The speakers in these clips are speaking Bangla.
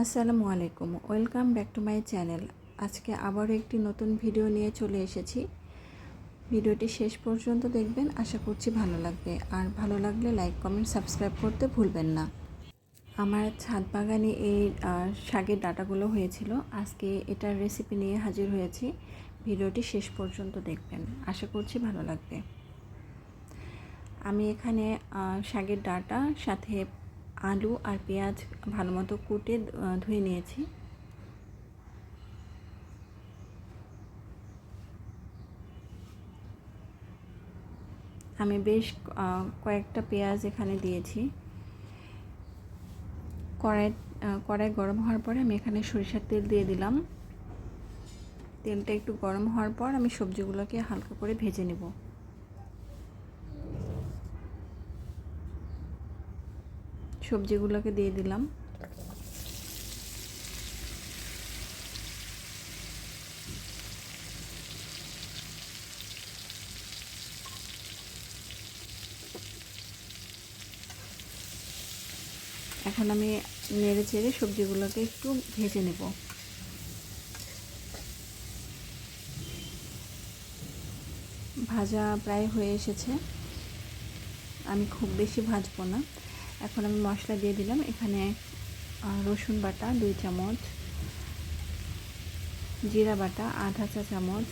আসসালামু আলাইকুম। Welcome back to my channel. আজকে আবারও একটি নতুন ভিডিও নিয়ে চলে এসেছি। ভিডিওটি শেষ পর্যন্ত দেখবেন, আশা করছি ভালো লাগবে। আর ভালো লাগলে লাইক, কমেন্ট, সাবস্ক্রাইব করতে ভুলবেন না। আমার ছাদ বাগানে এই শাকের ডাটাগুলো হয়েছিল। আজকে এটার রেসিপি নিয়ে হাজির হয়েছি। ভিডিওটি শেষ পর্যন্ত দেখবেন, আশা করছি ভালো লাগবে। আমি এখানে শাকের ডাটা, সাথে আলু আর পেঁয়াজ ভালো মতো কুটে ধুয়ে নিয়েছি। আমি বেশ কয়েকটা পেঁয়াজ এখানে দিয়েছি। কড়াই কড়াই গরম হওয়ার পরে আমি এখানে সরিষার তেল দিয়ে দিলাম। তেলটা একটু গরম হওয়ার পর আমি সবজিগুলোকে হালকা করে ভেজে নেব। সবজিগুলোকে দিয়ে দিলাম। এখন আমি নেড়ে চেড়ে সবজিগুলোকে একটু ভেজে নেব। ভাজা প্রায় হয়ে এসেছে। আমি খুব বেশি ভাজবো না। এখন আমি মশলা দিয়ে দিলাম। এখানে রসুন বাটা দুই চামচ, জিরা বাটা আধা চা চামচ,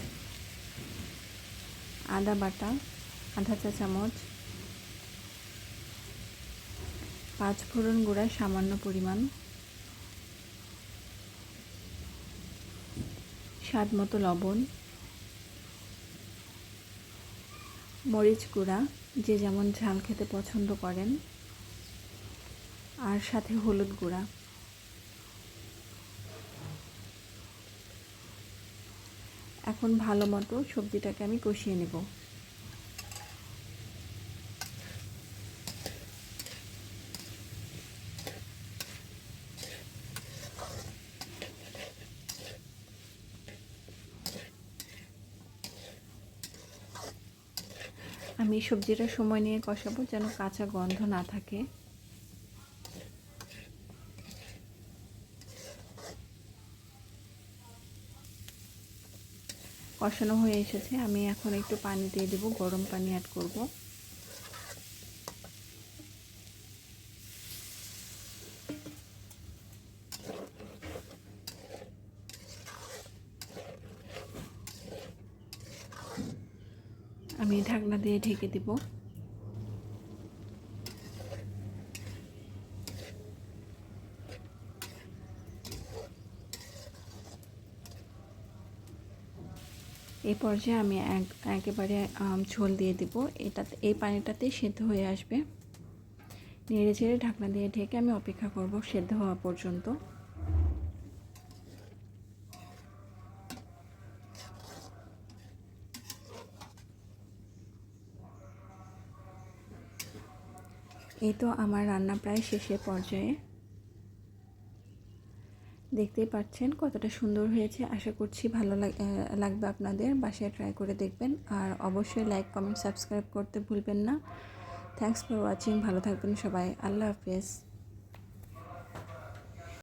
আদা বাটা আধা চা চামচ, পাঁচ ফোড়ন গুঁড়া সামান্য পরিমাণ, স্বাদ মতো লবণ, মরিচ গুঁড়া, যে যেমন ঝাল খেতে পছন্দ করেন। আর সাথে হলুদ গুঁড়া। এখন ভালো মতো সবজিটাকে আমি কষিয়ে নেব। আমি সবজিটা সময় নিয়ে কষাবো যেন কাঁচা গন্ধ না থাকে। কষানো হয়ে এসেছে। আমি এখন একটু পানি দিয়ে দেবো, গরম পানি অ্যাড করব। আমি ঢাকনা দিয়ে ঢেকে দেব। এই পর্যায়ে আমি এক, একেবারে ঝোল দিয়ে দেব। এটা এই পানিটাতে সেদ্ধ হয়ে আসবে। নেড়ে চেড়ে ঢাকনা দিয়ে ঢেকে আমি অপেক্ষা করব সেদ্ধ হওয়া পর্যন্ত। এই তো আমার রান্না প্রায় শেষের পর্যায়ে। দেখতেই পাচ্ছেন কতটা সুন্দর হয়েছে। আশা করছি ভালো লাগ- লাগবে আপনাদের। বাসায় ট্রাই করে দেখবেন। আর অবশ্যই লাইক কমেন্ট সাবস্ক্রাইব করতে ভুলবেন না। থ্যাংকস ফর ওয়াচিং ভালো থাকবেন সবাই। আল্লাহ হাফেজ।